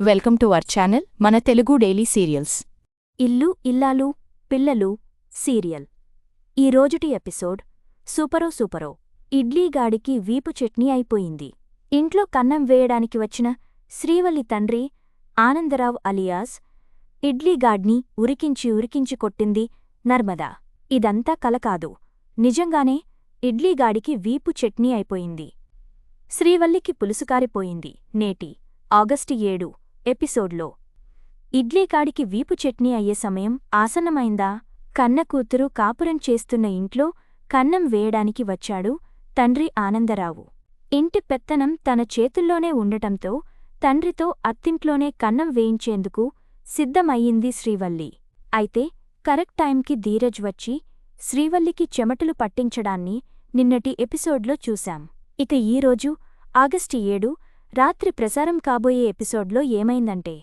Welcome to our channel మన Telugu daily serials. ఇల్లు ఇల్లాలు పిల్లలు సీరియల్. ఈ రోజుటి ఎపిసోడ్ సూపరో సూపరో. ఇడ్లీగాడికి వీపు చట్నీ అయిపోయింది. ఇంట్లో కన్నం వేయడానికి వచ్చిన శ్రీవల్లి తండ్రి ఆనందరావు అలియాస్ ఇడ్లీగాడ్ని ఉరికించి ఉరికించి కొట్టింది నర్మదా. ఇదంతా కల కాదు. నిజంగానే ఇడ్లీగాడికి వీపు చట్నీ అయిపోయింది. శ్రీవల్లికి పులుసుకారిపోయింది నేటి ఆగస్టు ఏడు ఎపిసోడ్లో. ఇడ్లీకాడికి వీపు చట్నీ అయ్యే సమయం ఆసన్నమైందా? కన్న కూతురు కాపురం చేస్తున్న ఇంట్లో కన్నం వేయడానికి వచ్చాడు తండ్రి ఆనందరావు. ఇంటి పెత్తనం తన చేతుల్లోనే ఉండటంతో తండ్రితో అత్తింట్లోనే కన్నం వేయించేందుకు సిద్ధమయ్యింది శ్రీవల్లి. అయితే కరెక్ట్ టైంకి ధీరజ్ వచ్చి శ్రీవల్లికి చెమటలు పట్టించడాన్ని నిన్నటి ఎపిసోడ్లో చూశాం. ఇక ఈరోజు ఆగస్టు ఏడు రాత్రి ప్రసారం కాబోయే ఎపిసోడ్లో ఏమైందంటే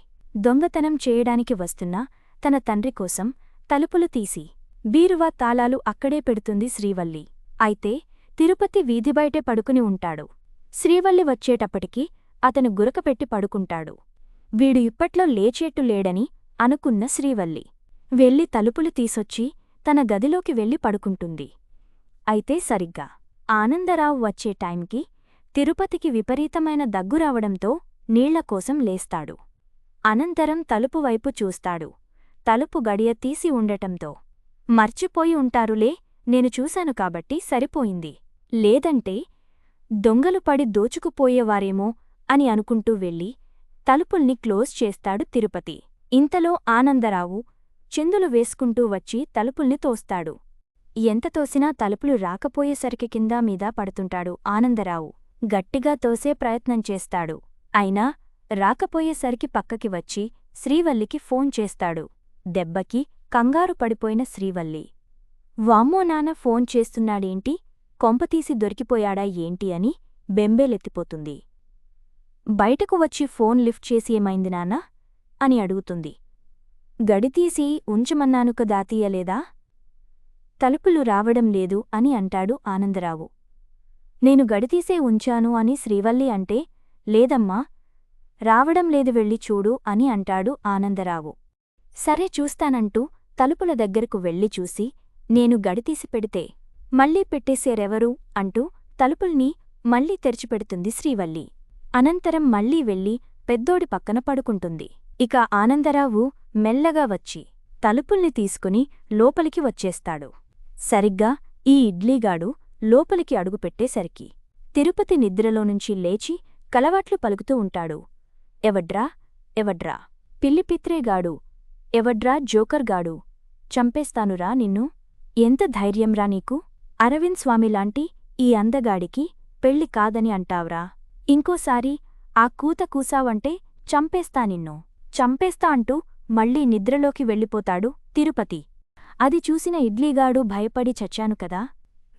దొంగతనం చేయడానికి వస్తున్న తన తండ్రి కోసం తలుపులు తీసి బీరువా తాళాలు అక్కడే పెడుతుంది శ్రీవల్లి. అయితే తిరుపతి వీధి బయటే పడుకుని ఉంటాడు. శ్రీవల్లి వచ్చేటప్పటికి అతను గురకపెట్టి పడుకుంటాడు. వీడు ఇప్పట్లో లేచేట్టు లేడని అనుకున్న శ్రీవల్లి వెళ్ళి తలుపులు తీసొచ్చి తన గదిలోకి వెళ్ళి పడుకుంటుంది. అయితే సరిగ్గా ఆనందరావు వచ్చే టైంకి తిరుపతికి విపరీతమైన దగ్గు రావడంతో నీళ్ళ కోసం లేస్తాడు. అనంతరం తలుపు వైపు చూస్తాడు. తలుపు గడియ తీసి ఉండటంతో మర్చిపోయి ఉంటారులే నేను చూశాను కాబట్టి సరిపోయింది. లేదంటే దొంగలు పడి దోచుకుపోయేవారేమో అని అనుకుంటూ వెళ్ళి తలుపుల్ని క్లోజ్ చేస్తాడు తిరుపతి. ఇంతలో ఆనందరావు చిందులు వేసుకుంటూ వచ్చి తలుపుల్ని తోస్తాడు. ఎంత తోసినా తలుపులు రాకపోయేసరికి కింద మీద పడుతుంటాడు ఆనందరావు. గట్టిగా తోసే ప్రయత్నం చేస్తాడు. అయినా రాకపోయేసరికి పక్కకి వచ్చి శ్రీవల్లికి ఫోన్ చేస్తాడు. దెబ్బకి కంగారు పడిపోయిన శ్రీవల్లి. వామ్మో నాన్న ఫోన్ చేస్తున్నాడేంటి? కొంపతీసి దొరికిపోయాడా ఏంటి? అని బెంబేలెత్తిపోతుంది. బయటకు వచ్చి ఫోన్ లిఫ్ట్ చేసి ఏమైంది నానా అని అడుగుతుంది. గడితీసి ఉంచమన్నానుక దాతీయలేదా తలుపులు రావడం లేదు అని అంటాడు ఆనందరావు. నేను గడితీసే ఉంచాను అని శ్రీవల్లి అంటే లేదమ్మా రావడం లేదు వెళ్ళి చూడు అని అంటాడు ఆనందరావు. సరే చూస్తానంటూ తలుపుల దగ్గరకు వెళ్ళి చూసి నేను గడితీసి పెడితే మళ్ళీ పెట్టేసేరెవరు? అంటూ తలుపుల్ని మళ్ళీ తెరిచిపెడుతుంది శ్రీవల్లి. అనంతరం మళ్ళీ వెళ్ళి పెద్దోడి పక్కన పడుకుంటుంది. ఇక ఆనందరావు మెల్లగా వచ్చి తలుపుల్ని తీసుకుని లోపలికి వచ్చేస్తాడు. సరిగ్గా ఈ ఇడ్లీగాడు లోపలికి అడుగుపెట్టేసరికి తిరుపతి నిద్రలోనుంచి లేచి కలవాట్లు పలుకుతూ ఉంటాడు. ఎవడ్రా? ఎవడ్రా? పిల్లిపిత్రేగాడు ఎవడ్రా జోకర్గాడు చంపేస్తానురా నిన్ను? ఎంత ధైర్యంరా నీకు? అరవింద్ స్వామిలాంటి ఈ అందగాడికి పెళ్ళి కాదని అంటావ్రా? ఇంకోసారి ఆ కూత కూసావంటే చంపేస్తా నిన్ను. చంపేస్తా అంటూ మళ్ళీ నిద్రలోకి వెళ్ళిపోతాడు తిరుపతి. అది చూసిన ఇడ్లీగాడు భయపడి చచ్చాను కదా?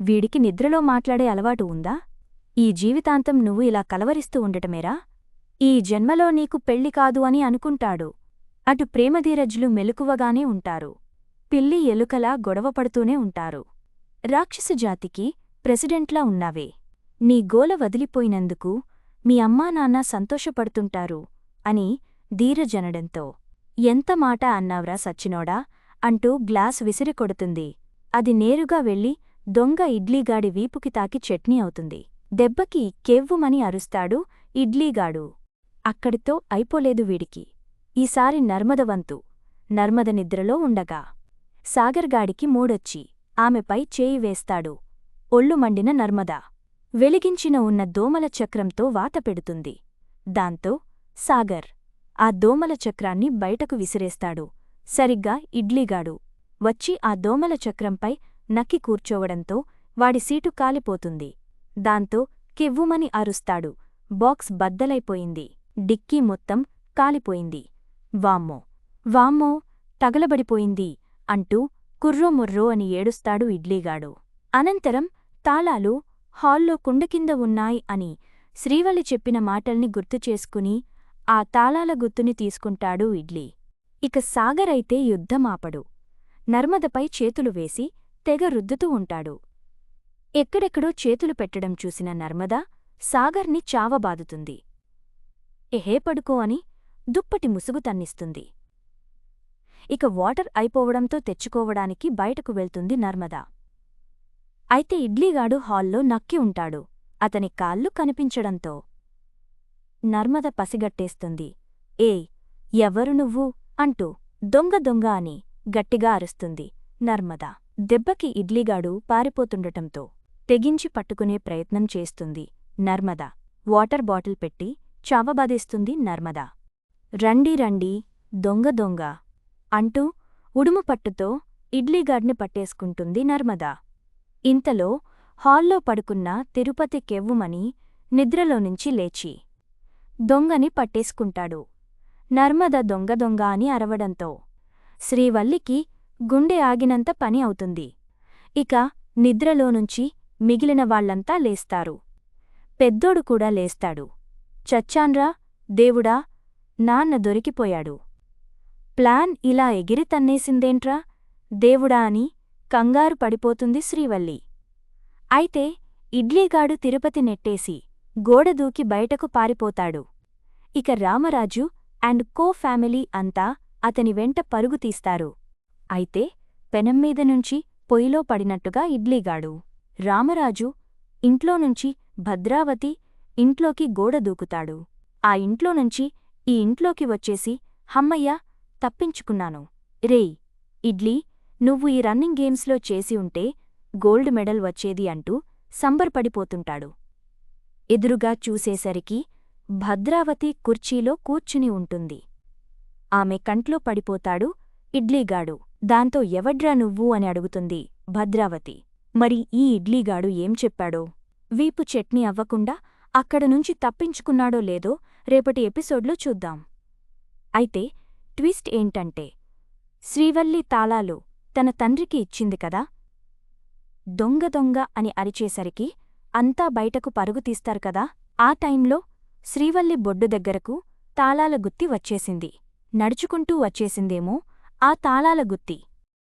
వీడికి నిద్రలో మాట్లాడే అలవాటు ఉందా? ఈ జీవితాంతం నువ్వు ఇలా కలవరిస్తూ ఉండటమేరా? ఈ జన్మలో నీకు పెళ్ళి కాదు అని అనుకుంటాడు. అటు ప్రేమధీరజ్లు మెలకువగానే ఉంటారు. పిల్లి ఎలుకలా గొడవపడుతూనే ఉంటారు. రాక్షస జాతికి ప్రెసిడెంట్లా ఉన్నావే. నీ గోల వదిలిపోయినందుకు మీ అమ్మా నాన్న సంతోషపడుతుంటారు అని ధీరజనడంతో. ఎంత మాట అన్నావ్రా సచ్చినోడా అంటూ గ్లాస్ విసిరికొడుతుంది. అది నేరుగా వెళ్ళి దొంగ ఇడ్లీగాడి వీపుకి తాకి చట్నీ అవుతుంది. దెబ్బకి కెవ్వుమని అరుస్తాడు ఇడ్లీగాడు. అక్కడితో అయిపోలేదు వీడికి. ఈసారి నర్మదవంతు నర్మద నిద్రలో ఉండగా. సాగర్గాడికి మూడొచ్చి ఆమెపై చేయి వేస్తాడు. ఒళ్ళు మండిన నర్మద. వెలిగించిన ఉన్న దోమల చక్రంతో వాత పెడుతుంది. దాంతో సాగర్ ఆ దోమల చక్రాన్ని బయటకు విసిరేస్తాడు. సరిగ్గా ఇడ్లీగాడు. వచ్చి ఆ దోమల చక్రంపై నక్కి కూర్చోవడంతో వాడి సీటు కాలిపోతుంది. దాంతో కెవ్వుమని అరుస్తాడు. బాక్స్ బద్దలైపోయింది. డిక్కీ మొత్తం కాలిపోయింది. వామ్మో! వామ్మో! తగలబడిపోయింది అంటూ కుర్రోముర్రో అని ఏడుస్తాడు ఇడ్లీగాడు. అనంతరం తాళాలు హాల్లో కుండకింద ఉన్నాయి అని శ్రీవల్లి చెప్పిన మాటల్ని గుర్తుచేసుకుని ఆ తాళాల గుర్తుని తీసుకుంటాడు ఇడ్లీ. ఇక సాగరైతే యుద్ధమాపడు. నర్మదపై చేతులు వేసి తెగ రుద్దుతూ ఉంటాడు. ఎక్కడెక్కడో చేతులు పెట్టడం చూసిన నర్మద సాగర్ని చావబాదుతుంది. ఎహే పడుకో అని దుప్పటి ముసుగు తన్నిస్తుంది. ఇక వాటర్ అయిపోవడంతో తెచ్చుకోవడానికి బయటకు వెళ్తుంది నర్మద. అయితే ఇడ్లీగాడు హాల్లో నక్కి ఉంటాడు. అతని కాళ్ళు కనిపించడంతో. నర్మద పసిగట్టేస్తుంది. ఏ ఎవరు నువ్వు? అంటూ దొంగ దొంగ అని గట్టిగా అరుస్తుంది నర్మదా. దెబ్బకి ఇడ్లీగాడు పారిపోతుండటంతో తెగించి పట్టుకునే ప్రయత్నం చేస్తుంది నర్మద. వాటర్ బాటిల్ పెట్టి చావబాదేస్తుంది నర్మద. రండి రండి దొంగ దొంగ అంటూ ఉడుము పట్టుతో ఇడ్లీగాడ్ని పట్టేసుకుంటుంది నర్మద. ఇంతలో హాల్లో పడుకున్న తిరుపతి కెవ్వుమని నిద్రలోనుంచి లేచి దొంగని పట్టేసుకుంటాడు. నర్మద దొంగ దొంగ అని అరవడంతో శ్రీవల్లికి గుండె ఆగినంత పని అవుతుంది. ఇక నిద్రలోనుంచి మిగిలిన వాళ్ళంతా లేస్తారు. పెద్దోడు కూడా లేస్తాడు. చచ్చాన్రా దేవుడా నాన్న దొరికిపోయాడు. ప్లాన్ ఇలా ఎగిరి తన్నేసిందేంట్రా? దేవుడా అని కంగారు పడిపోతుంది శ్రీవల్లి. అయితే ఇడ్లీగాడు తిరుపతి నెట్టేసి గోడ దూకి బయటకు పారిపోతాడు. ఇక రామరాజు అండ్ కో ఫ్యామిలీ అంతా అతని వెంట పరుగు తీస్తారు. అయితే పెనంమీద నుంచి పొయ్యిలో పడినట్టుగా ఇడ్లీగాడు. రామరాజు ఇంట్లోనుంచి భద్రావతి ఇంట్లోకి గోడ దూకుతాడు. ఆ ఇంట్లోనుంచి ఈ ఇంట్లోకి వచ్చేసి హమ్మయ్య తప్పించుకున్నాను. రేయ్ ఇడ్లీ నువ్వు ఈ రన్నింగ్ గేమ్స్లో చేసి ఉంటే గోల్డ్ మెడల్ వచ్చేది అంటూ సంబర్పడిపోతుంటాడు. ఎదురుగా చూసేసరికి భద్రావతి కుర్చీలో కూర్చుని ఉంటుంది. ఆమె కంట్లో పడిపోతాడు ఇడ్లీగాడు. దాంతో ఎవడ్రా నువ్వు అని అడుగుతుంది భద్రావతి. మరి ఈ ఇడ్లీగాడు ఏం చెప్పాడో? వీపు చట్నీ అవ్వకుండా అక్కడ నుంచి తప్పించుకున్నాడో లేదో రేపటి ఎపిసోడ్లో చూద్దాం. అయితే ట్విస్ట్ ఏంటంటే శ్రీవల్లి తాళాలు తన తండ్రికి ఇచ్చింది కదా? దొంగ దొంగ అని అరిచేసరికి అంతా బయటకు పరుగు తీస్తారు కదా? ఆ టైంలో శ్రీవల్లి బొడ్డు దగ్గరకు తాళాల గుత్తి వచ్చేసింది. నడుచుకుంటూ వచ్చేసిందేమో ఆ తాళాల గుత్తి.